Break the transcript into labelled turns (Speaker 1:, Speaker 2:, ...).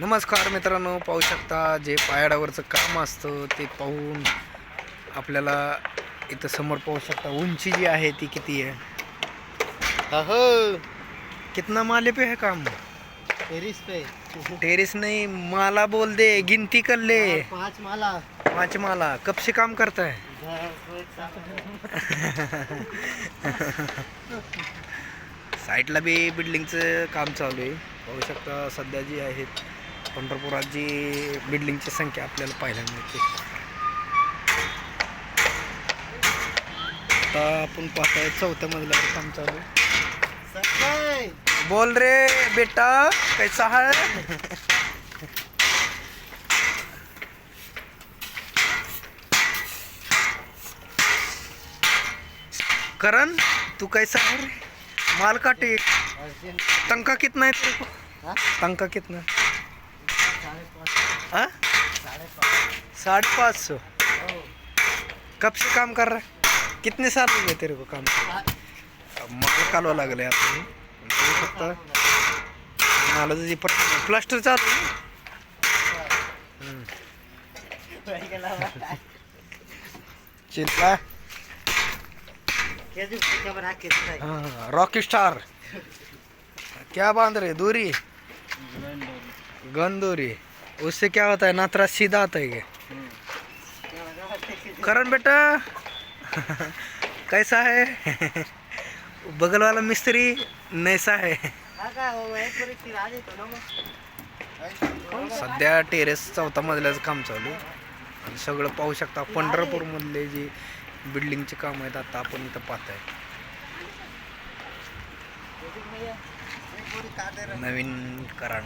Speaker 1: नमस्कार मित्रांनो पाहू शकता जे पायाडावरचं काम असतं ते पाहून आपल्याला इथं समोर पाहू शकता. उंची जी आहे ती किती आहे? अहो कितना माले पे है काम?
Speaker 2: टेरिस पे.
Speaker 1: टेरिस नहीं माला बोल दे गिनती कर ले.
Speaker 2: पांच माला.
Speaker 1: पाँच माला कब से काम करता है साईडला बी बिल्डिंगचं काम चालू आहे. पाहू शकता सध्या जी आहेत पंढरपुरात जी बिल्डिंगची संख्या आपल्याला पाहायला मिळते. आता आपण पाहताय चौथ्या मजल्यावर काम चालू आहे. बोल रे बेटा कैसा है? करण तू कैसा है? रे माल काटे. तंका कितना है तेरे को? तंका कितना? हाँ साढ़े पाँच सौ। कब से काम कर रहा है? कितने साल हो गए तेरे को काम? माल कालवा लागले आपण जे प्लास्टर चालू हाँ रॉकी स्टार क्या बाँध रहे दूरी? गंदूरी। उससे क्या होता है? नात्रा सीधा आता है क्या करण बेटा कैसा है? बगल वाला मिस्त्री नैसा है। सध्या टेरेस चौथा मजल्याचं काम चालू आणि सगळं पाहू शकता पंढरपूरमधले जे बिल्डिंगचे काम आहेत आता आपण इथं पाहताय. नवीन करणार